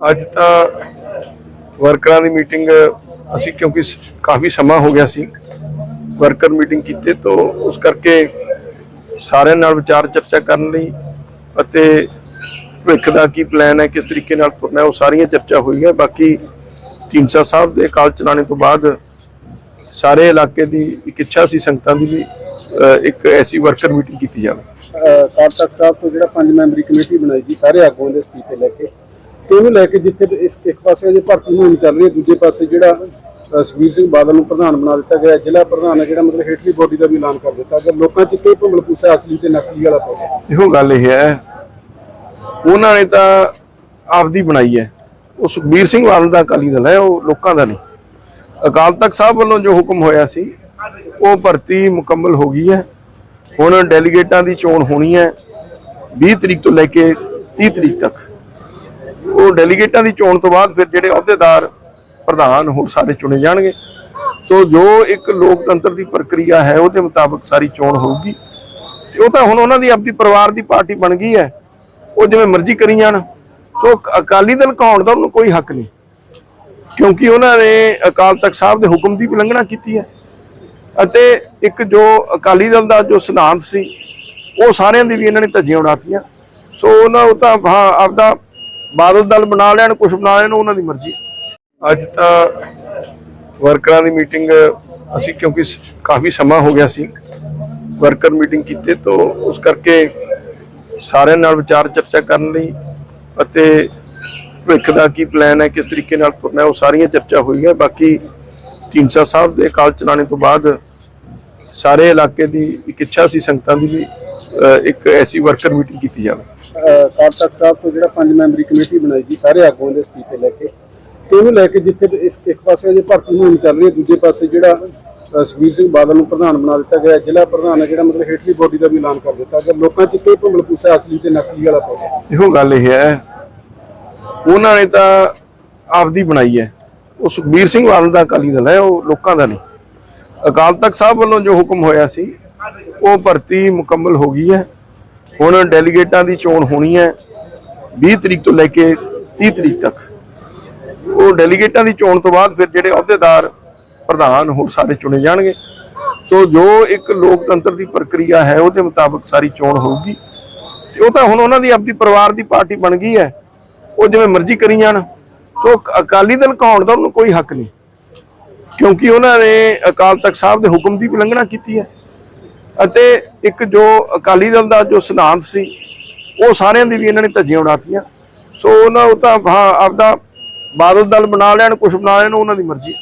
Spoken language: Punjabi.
ਅੱਜ ਤਾਂ ਵਰਕਰਾਂ ਦੀ ਮੀਟਿੰਗ ਅਸੀਂ ਕਿਉਂਕਿ ਕਾਫੀ ਸਮਾਂ ਹੋ ਗਿਆ ਸੀ। ਵਰਕਰ ਮੀਟਿੰਗ ਕੀਤੇ ਤੋਂ ਉਸ ਕਰਕੇ ਸਾਰਿਆਂ ਨਾਲ ਵਿਚਾਰ ਚਰਚਾ ਕਰਨ ਲਈ ਅਤੇ ਭਵਿੱਖ ਦਾ ਕੀ ਪਲਾਨ ਹੈ, ਕਿਸ ਤਰੀਕੇ ਨਾਲ ਤੁਰਨਾ ਉਹ ਸਾਰੀਆਂ ਚਰਚਾ ਹੋਈਆਂ। ਬਾਕੀ ਢੀਂਡਸਾ ਸਾਹਿਬ ਦੇ ਕਾਲ ਚਲਾਣੇ ਤੋਂ ਬਾਅਦ ਸਾਰੇ ਇਲਾਕੇ ਦੀ ਇੱਕ ਇੱਛਾ ਸੀ, ਸੰਗਤਾਂ ਦੀ ਵੀ ਇੱਕ ਐਸੀ ਵਰਕਰ ਮੀਟਿੰਗ ਕੀਤੀ ਜਾਵੇ। ਕਾਲ ਤਖਤ ਸਾਹਿਬ ਤੋਂ ਜਿਹੜਾ ਪੰਜ ਮੈਂਬਰੀ ਕਮੇਟੀ ਬਣਾਈ ਗਈ ਸਾਰੇ ਆਗੂਆਂ ਦੇ ਅਸਤੀਫੇ ਲੈ ਕੇ ਤੇ ਉਹਨੂੰ ਲੈ ਕੇ ਜਿੱਥੇ ਇਸ ਇੱਕ ਪਾਸੇ ਅਜੇ ਭਰਤੀ ਮੁਹਿੰਮ ਚੱਲ ਰਹੀ ਹੈ, ਦੂਜੇ ਪਾਸੇ ਜਿਹੜਾ ਸੁਖਬੀਰ ਸਿੰਘ ਬਾਦਲ ਨੂੰ ਪ੍ਰਧਾਨ ਬਣਾ ਦਿੱਤਾ ਗਿਆ, ਜ਼ਿਲ੍ਹਾ ਪ੍ਰਧਾਨ ਹੈ, ਜਿਹੜਾ ਮਤਲਬ ਹੇਠਲੀ ਬੋਡੀ ਦਾ ਵੀ ਐਲਾਨ ਕਰ ਦਿੱਤਾ ਗਿਆ। ਲੋਕਾਂ 'ਚ ਕਈ ਭੰਬਲ ਅਸਲੀ ਤੇ ਨਕਲੀ ਵਾਲਾ ਪੈ ਗਿਆ ਇਹੋ ਗੱਲ ਇਹ ਹੈ। ਉਹਨਾਂ ਨੇ ਤਾਂ ਆਪਦੀ ਬਣਾਈ ਹੈ। ਉਹ ਸੁਖਬੀਰ ਸਿੰਘ ਬਾਦਲ ਦਾ ਅਕਾਲੀ ਦਲ ਹੈ, ਉਹ ਲੋਕਾਂ ਦਾ ਨਹੀਂ। ਅਕਾਲ ਤਖਤ ਸਾਹਿਬ ਵੱਲੋਂ ਜੋ ਹੁਕਮ ਹੋਇਆ ਸੀ, ਉਹ ਭਰਤੀ ਮੁਕੰਮਲ ਹੋ ਗਈ ਹੈ। ਹੁਣ ਡੈਲੀਗੇਟਾਂ ਦੀ ਚੋਣ ਹੋਣੀ ਹੈ 20 ਤਰੀਕ ਤੋਂ ਲੈ ਕੇ 30 ਤਰੀਕ ਤੱਕ। ਉਹ ਡੈਲੀਗੇਟਾਂ ਦੀ ਚੋਣ ਤੋਂ ਬਾਅਦ ਫਿਰ ਜਿਹੜੇ ਅਹੁਦੇਦਾਰ ਪ੍ਰਧਾਨ ਹੋਰ ਸਾਰੇ ਚੁਣੇ ਜਾਣਗੇ। ਸੋ ਜੋ ਇੱਕ ਲੋਕਤੰਤਰ ਦੀ ਪ੍ਰਕਿਰਿਆ ਹੈ, ਉਹਦੇ ਮੁਤਾਬਕ ਸਾਰੀ ਚੋਣ ਹੋਊਗੀ। ਤੇ ਉਹ ਤਾਂ ਹੁਣ ਉਹਨਾਂ ਦੀ ਆਪਣੀ ਪਰਿਵਾਰ ਦੀ ਪਾਰਟੀ ਬਣ ਗਈ ਹੈ। ਉਹ ਜਿਵੇਂ ਮਰਜ਼ੀ ਕਰੀ ਜਾਣ। ਸੋ ਅਕਾਲੀ ਦਲ ਕਹਾਉਣ ਦਾ ਉਹਨੂੰ ਕੋਈ ਹੱਕ ਨਹੀਂ। ਕਿਉਂਕਿ ਉਹਨਾਂ ਨੇ ਅਕਾਲ ਤਖਤ ਸਾਹਿਬ ਦੇ ਹੁਕਮ ਦੀ ਉਲੰਘਣਾ ਕੀਤੀ ਹੈ। ਅਤੇ ਇੱਕ ਜੋ ਅਕਾਲੀ ਦਲ ਦਾ ਜੋ ਸਿਧਾਂਤ ਸੀ, ਉਹ ਸਾਰਿਆਂ ਦੀ ਵੀ ਇਹਨਾਂ ਨੇ ਧੱਜੀਆਂ ਉਡਾਤੀਆਂ। ਸੋ ਉਹਨਾਂ ਉਹ ਤਾਂ, ਹਾਂ, ਆਪਦਾ ਬਾਦਲ ਦਲ ਬਣਾ ਲੈਣ ਕੁਝ ਬਣਾ ਲੈਣ ਉਹਨਾਂ ਦੀ ਮਰਜ਼ੀ ਅੱਜ ਤਾਂ ਵਰਕਰਾਂ ਦੀ ਮੀਟਿੰਗ, ਅਸੀਂ ਕਿਉਂਕਿ ਕਾਫੀ ਸਮਾਂ ਹੋ ਗਿਆ ਸੀ, ਵਰਕਰ ਮੀਟਿੰਗ ਕੀਤੇ ਤੋਂ ਉਸ ਕਰਕੇ ਸਾਰਿਆਂ ਨਾਲ ਵਿਚਾਰ ਚਰਚਾ ਕਰਨ ਲਈ ਅਤੇ ਭਵਿੱਖ ਦਾ ਕੀ ਪਲਾਨ ਹੈ, ਕਿਸ ਤਰੀਕੇ ਨਾਲ ਤੁਰਨਾ ਹੈ, ਉਹ ਸਾਰੀਆਂ ਚਰਚਾ ਹੋਈਆਂ। ਬਾਕੀ ਢੀਂਡਸਾ ਸਾਹਿਬ ਦੇ ਕਾਲ ਚਲਾਣੇ ਤੋਂ ਬਾਅਦ ਸਾਰੇ ਇਲਾਕੇ ਦੀ ਇੱਕ ਇੱਛਾ ਸੀ, ਸੰਗਤਾਂ ਦੀ ਵੀ ਇੱਕ ਐਸੀ ਵਰਕਰ ਮੀਟਿੰਗ ਕੀਤੀ ਜਾਵੇ। ਤਖਤ ਸਾਹਿਬ ਤੋਂ ਜਿਹੜਾ ਪੰਜ ਮੈਂਬਰੀ ਕਮੇਟੀ ਬਣਾਈ ਗਈ ਸਾਰੇ ਆਗੂਆਂ ਦੇ ਅਸਤੀਫੇ ਲੈ ਕੇ। ਤੇ ਉਹਨੂੰ ਲੈ ਕੇ ਜਿੱਥੇ ਇਸ ਇੱਕ ਪਾਸੇ ਜੇ ਭਰਤੀ ਮੁਹਿੰਮ ਚੱਲ ਰਹੀ ਹੈ ਦੂਜੇ ਪਾਸੇ ਜਿਹੜਾ ਸੁਖਬੀਰ ਸਿੰਘ ਬਾਦਲ ਨੂੰ ਪ੍ਰਧਾਨ ਬਣਾ ਦਿੱਤਾ ਗਿਆ ਜ਼ਿਲ੍ਹਾ ਪ੍ਰਧਾਨ ਹੈ ਜਿਹੜਾ ਮਤਲਬ ਹੇਠਲੀ ਬੋਡੀ ਦਾ ਵੀ ਐਲਾਨ ਕਰ ਦਿੱਤਾ ਗਿਆ। ਲੋਕਾਂ 'ਚ ਕਈ ਭੰਬਲ ਪੂਸਾ ਅਸਲੀ ਤੇ ਨਕਲੀ ਵਾਲਾ ਪੈ ਗਿਆ ਇਹੋ ਗੱਲ ਇਹ ਹੈ। ਉਹਨਾਂ ਨੇ ਤਾਂ ਆਪਦੀ ਬਣਾਈ ਹੈ। ਉਹ ਸੁਖਬੀਰ ਸਿੰਘ ਬਾਦਲ ਦਾ ਅਕਾਲੀ ਦਲ ਹੈ ਉਹ ਲੋਕਾਂ ਦਾ ਨਹੀਂ। ਅਕਾਲ ਤਖਤ ਸਾਹਿਬ ਵੱਲੋਂ ਜੋ ਹੁਕਮ ਹੋਇਆ ਸੀ ਉਹ ਭਰਤੀ ਮੁਕੰਮਲ ਹੋ ਗਈ ਹੈ। ਹੁਣ ਡੈਲੀਗੇਟਾਂ ਦੀ ਚੋਣ ਹੋਣੀ ਹੈ 20 ਤਰੀਕ ਤੋਂ ਲੈ ਕੇ 30 ਤਰੀਕ ਤੱਕ। ਉਹ ਡੈਲੀਗੇਟਾਂ ਦੀ ਚੋਣ ਤੋਂ ਬਾਅਦ ਫਿਰ ਜਿਹੜੇ ਅਹੁਦੇਦਾਰ ਪ੍ਰਧਾਨ ਹੋਰ ਸਾਰੇ ਚੁਣੇ ਜਾਣਗੇ। ਸੋ ਜੋ ਇੱਕ ਲੋਕਤੰਤਰ ਦੀ ਪ੍ਰਕਿਰਿਆ ਹੈ, ਉਹਦੇ ਮੁਤਾਬਕ ਸਾਰੀ ਚੋਣ ਹੋਊਗੀ। ਤੇ ਉਹ ਤਾਂ ਹੁਣ ਉਹਨਾਂ ਦੀ ਆਪਣੀ ਪਰਿਵਾਰ ਦੀ ਪਾਰਟੀ ਬਣ ਗਈ ਹੈ। ਉਹ ਜਿਵੇਂ ਮਰਜ਼ੀ ਕਰੀ ਜਾਣ। ਸੋ ਅਕਾਲੀ ਦਲ ਕਹਾਉਣ ਦਾ ਉਹਨੂੰ ਕੋਈ ਹੱਕ ਨਹੀਂ। ਕਿਉਂਕਿ ਉਹਨਾਂ ਨੇ ਅਕਾਲ ਤਖਤ ਸਾਹਿਬ ਦੇ ਹੁਕਮ ਦੀ ਉਲੰਘਣਾ ਕੀਤੀ ਹੈ। ਅਤੇ ਇੱਕ ਜੋ ਅਕਾਲੀ ਦਲ ਦਾ ਜੋ ਸਿਧਾਂਤ ਸੀ, ਉਹ ਸਾਰਿਆਂ ਦੀ ਵੀ ਇਹਨਾਂ ਨੇ ਧੱਜੀਆਂ ਉਡਾਤੀਆਂ। ਸੋ ਉਹਨਾਂ ਉਹ ਤਾਂ, ਹਾਂ, ਆਪਦਾ ਬਾਦਲ ਦਲ ਬਣਾ ਲੈਣ ਕੁਝ ਬਣਾ ਲੈਣ, ਉਹਨਾਂ ਦੀ ਮਰਜ਼ੀ